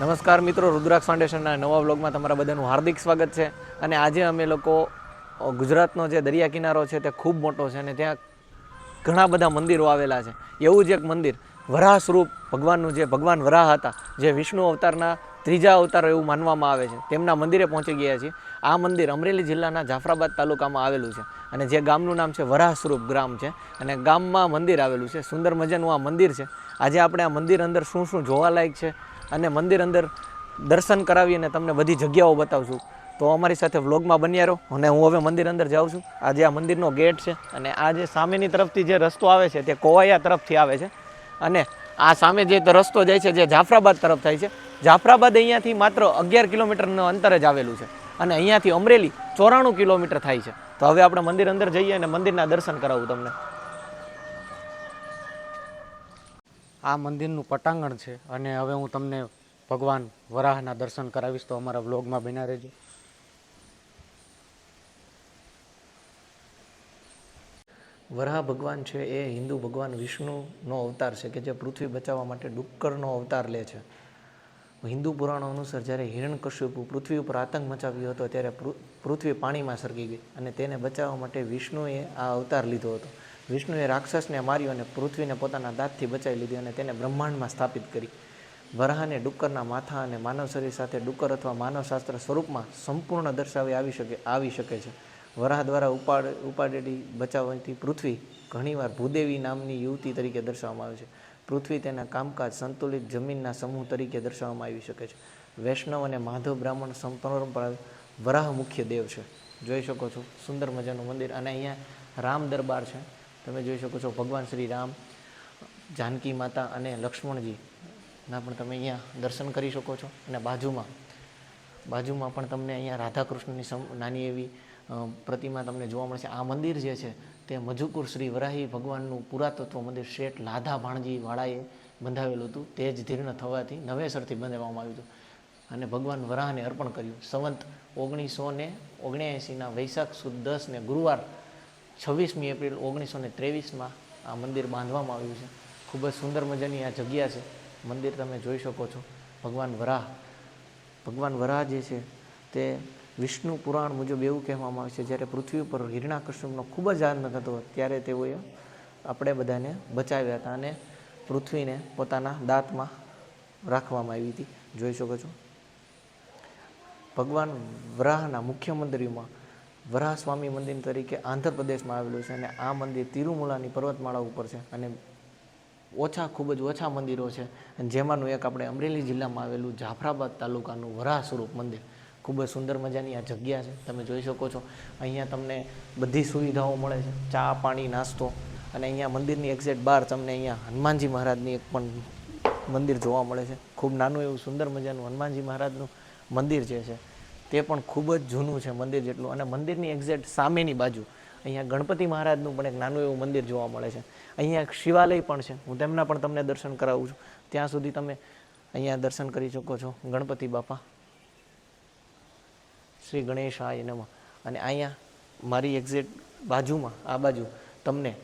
નમસ્કાર મિત્રો, રુદ્રાક્ષ ફાઉન્ડેશનના નવા વ્લોગમાં તમારા બધાનું હાર્દિક સ્વાગત છે. અને આજે અમે લોકો ગુજરાતનો જે દરિયા કિનારો છે તે ખૂબ મોટો છે અને ત્યાં ઘણા બધા મંદિરો આવેલા છે. એવું જ એક મંદિર વરાહ સ્વરૂપ ભગવાનનું જે, ભગવાન વરાહ હતા, જે વિષ્ણુ અવતારના ત્રીજા અવતાર એવું માનવામાં આવે છે. તેમના મંદિરે પહોંચી ગયા છીએ. આ મંદિર અમરેલી જિલ્લાના જાફરાબાદ તાલુકામાં આવેલું છે. અને જે ગામનું નામ છે વરાહ સ્વરૂપ ગ્રામ છે. અને ગામમાં મંદિર આવેલું છે. સુંદર મજાનું આ મંદિર છે. આજે આપણે આ મંદિર અંદર શું શું જોવાલાયક છે અને મંદિર અંદર દર્શન કરાવી અને તમને બધી જગ્યાઓ બતાવશું. તો અમારી સાથે વ્લોગમાં બન્યા રહો અને હું હવે મંદિર અંદર જાઉં છું. આજે આ મંદિરનો ગેટ છે અને આ જે સામેની તરફથી જે રસ્તો આવે છે તે કોવાયા તરફથી આવે છે. અને આ સામે જે રસ્તો જાય છે જે જાફરાબાદ તરફ થાય છે. જાફરાબાદ અહીંયાથી માત્ર અગિયાર કિલોમીટરનું અંતર જ આવેલું છે અને અહીંયાથી અમરેલી ચોરાણું કિલોમીટર થાય છે. તો હવે આપણે મંદિર અંદર જઈએ અને મંદિરના દર્શન કરાવું તમને. આ મંદિરનું પટાંગણ છે અને હવે હું તમને ભગવાન વરાહના દર્શન કરાવીશ તો અમારા વ્લોગમાં બન્યા રહેજો. વરાહ ભગવાન છે એ હિન્દુ ભગવાન વિષ્ણુનો અવતાર છે કે જે પૃથ્વી બચાવવા માટે ડુક્કરનો અવતાર લે છે. હિન્દુ પુરાણો અનુસાર જ્યારે હિરણ્યકશ્યપુ પૃથ્વી ઉપર આતંક મચાવ્યો હતો ત્યારે પૃથ્વી પાણીમાં સરકી ગઈ અને તેને બચાવવા માટે વિષ્ણુએ આ અવતાર લીધો હતો. વિષ્ણુએ રાક્ષસને માર્યો અને પૃથ્વીને પોતાના દાંતથી બચાવી લીધી અને તેને બ્રહ્માંડમાં સ્થાપિત કરી. વરાહને ડુક્કરના માથા અને માનવ શરીર સાથે ડુક્કર અથવા માનવશાસ્ત્ર સ્વરૂપમાં સંપૂર્ણ દર્શાવી આવી શકે આવી શકે છે. વરાહ દ્વારા ઉપાડ, ઉપાડેલી બચાવવાથી પૃથ્વી ઘણીવાર ભૂદેવી નામની યુવતી તરીકે દર્શાવવામાં આવે છે. પૃથ્વી તેના કામકાજ સંતુલિત જમીનના સમૂહ તરીકે દર્શાવવામાં આવી શકે છે. વૈષ્ણવ અને માધવ બ્રાહ્મણ પરંપરા વરાહ મુખ્ય દેવ છે. જોઈ શકો છો, સુંદર મજાનું મંદિર અને અહીંયા રામ દરબાર છે. તમે જોઈ શકો છો ભગવાન શ્રી રામ, જાનકી માતા અને લક્ષ્મણજી ના પણ તમે અહીંયા દર્શન કરી શકો છો. અને બાજુમાં બાજુમાં પણ તમને અહીંયા રાધાકૃષ્ણની નાની એવી પ્રતિમા તમને જોવા મળશે. આ મંદિર જે છે તે મજુકુર શ્રી વરાહી ભગવાનનું પુરાતત્વ મંદિર શેઠ લાધા ભાણજીવાળાએ બંધાવેલું હતું. તે જ જીર્ણ થવાથી નવેસરથી બંધાવવામાં આવ્યું હતું. અને ભગવાન વરાહને અર્પણ કર્યું. સંવંત ઓગણીસો ને ઓગણ્યાએંસીના વૈશાખ સુદ દસ ને ગુરુવાર છવ્વીસમી એપ્રિલ ઓગણીસો ને ત્રેવીસમાં આ મંદિર બાંધવામાં આવ્યું છે. ખૂબ જ સુંદર મજાની આ જગ્યા છે. મંદિર તમે જોઈ શકો છો. ભગવાન વરાહ. ભગવાન વરાહ જે છે તે વિષ્ણુ પુરાણ મુજબ એવું કહેવામાં આવે છે, જ્યારે પૃથ્વી ઉપર હિરણાકશ્યપનો ખૂબ જ આનંદ થતો ત્યારે તેઓએ આપણે બધાને બચાવ્યા હતા અને પૃથ્વીને પોતાના દાંતમાં રાખવામાં આવી હતી. જોઈ શકો છો. ભગવાન વરાહના મુખ્ય મંદિરમાં વરાહ સ્વામી મંદિર તરીકે આંધ્રપ્રદેશમાં આવેલું છે અને આ મંદિર તિરુમલાની પર્વતમાળા ઉપર છે અને ઓછા, ખૂબ જ ઓછા મંદિરો છે. અને જેમાંનું એક આપણે અમરેલી જિલ્લામાં આવેલું જાફરાબાદ તાલુકાનું વરાહ સ્વરૂપ મંદિર. ખૂબ જ સુંદર મજાની આ જગ્યા છે. તમે જોઈ શકો છો. અહીંયા તમને બધી સુવિધાઓ મળે છે. ચા, પાણી, નાસ્તો અને અહીંયા મંદિરની એક્ઝેક્ટ બહાર તમને અહીંયા હનુમાનજી મહારાજની એક પણ મંદિર જોવા મળે છે. ખૂબ નાનું એવું સુંદર મજાનું હનુમાનજી મહારાજનું મંદિર જે છે તે પણ ખૂબ જ જૂનું છે મંદિર જેટલું. અને મંદિરની એક્ઝેક્ટ સામેની બાજુ અહીંયા ગણપતિ મહારાજનું પણ એક નાનું એવું મંદિર જોવા મળે છે. અહીંયા એક શિવાલય પણ છે. હું તેમના પણ તમને દર્શન કરાવું છું. ત્યાં સુધી તમે અહીંયા દર્શન કરી શકો છો. ગણપતિ બાપા. શ્રી ગણેશાય નમઃ. અને અહીંયા મારી એક્ઝેક્ટ બાજુમાં, આ બાજુ તમને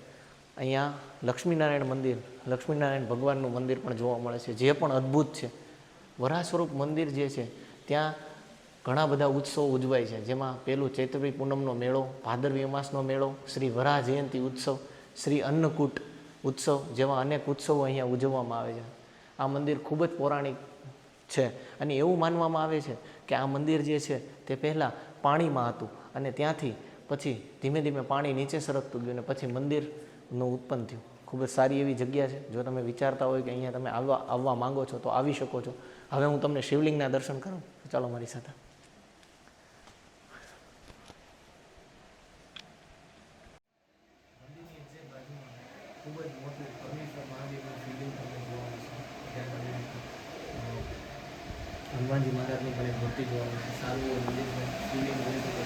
અહીંયા લક્ષ્મીનારાયણ મંદિર, લક્ષ્મીનારાયણ ભગવાનનું મંદિર પણ જોવા મળે છે. જે પણ અદ્ભુત છે. વરાહ સ્વરૂપ મંદિર જે છે, ત્યાં ઘણા બધા ઉત્સવો ઉજવાય છે. જેમાં પેલું ચૈત્રી પૂનમનો મેળો, ભાદરવી અમાસનો મેળો, શ્રી વરાહ જયંતિ ઉત્સવ, શ્રી અન્નકૂટ ઉત્સવ જેવા અનેક ઉત્સવો અહીંયા ઉજવવામાં આવે છે. આ મંદિર ખૂબ જ પૌરાણિક છે અને એવું માનવામાં આવે છે કે આ મંદિર જે છે તે પહેલાં પાણીમાં હતું અને ત્યાંથી પછી ધીમે ધીમે પાણી નીચે સરકતું ગયું અને પછી મંદિરનું ઉત્પન્ન થયું. ખૂબ જ સારી એવી જગ્યા છે. જો તમે વિચારતા હોય કે અહીંયા તમે આવવા આવવા માંગો છો તો આવી શકો છો. હવે હું તમને શિવલિંગના દર્શન કરું ચાલો મારી સાથે. ખૂબ જ મોટું પરમેશ્વર મહાદેવનું શિવલિંગ તમને જોવા મળશે હનુમાનજી મહારાજની પણ એક મૂર્તિ જોવા મળશે સારું એવું મંદિર શિવલિંગ જોઈ શકો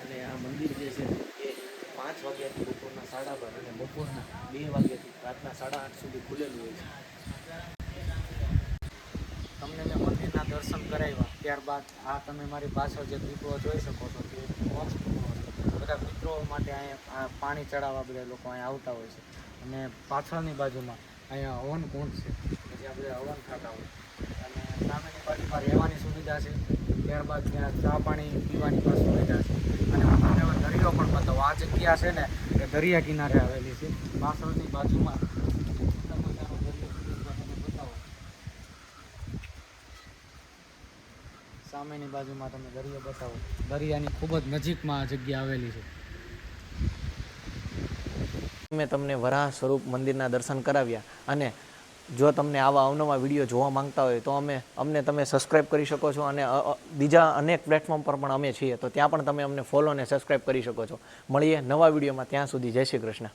અને આ મંદિર જે છે, એ પાંચ વાગ્યાથી બપોરના સાડા બાર અને બપોરના બે વાગ્યાથી રાતના સાડા આઠ સુધી ખુલેલું હોય છે. તમને મેં મંદિરના દર્શન કરાવ્યા, ત્યારબાદ આ તમે મારી પાછળ જે પીપળો જોઈ શકો છો તે બધા મિત્રો માટે અહીંયા પાણી ચડાવવા બધા લોકો અહીંયા આવતા હોય છે. અને પાછળની બાજુમાં અહીંયા હવન કુંડ છે જ્યાં બધા હવન થતા હોય અને સામેની બાજુમાં રહેવાની સુવિધા છે. ત્યારબાદ ત્યાં ચા પાણી પીવાની પણ સુવિધા છે. અને હું તમને દરિયો પણ બતાવું. આ જગ્યા છે ને, એ દરિયા કિનારે આવેલી છે. પાછળની બાજુમાં સામેની બાજુમાં તમે દરિયો બતાવો. દરિયાની ખૂબ જ નજીકમાં આ જગ્યા આવેલી છે. મેં તમને વરાહ સ્વરૂપ મંદિરના દર્શન કરાવ્યા અને જો તમને આવા અવનવા વીડિયો જોવા માંગતા હોય તો અમે, અમને તમે સબસ્ક્રાઇબ કરી શકો છો અને બીજા અનેક પ્લેટફોર્મ પર પણ અમે છીએ. તો ત્યાં પણ તમે અમને ફોલો અને સબસ્ક્રાઇબ કરી શકો છો. મળીએ નવા વિડીયોમાં. ત્યાં સુધી જય શ્રી કૃષ્ણ.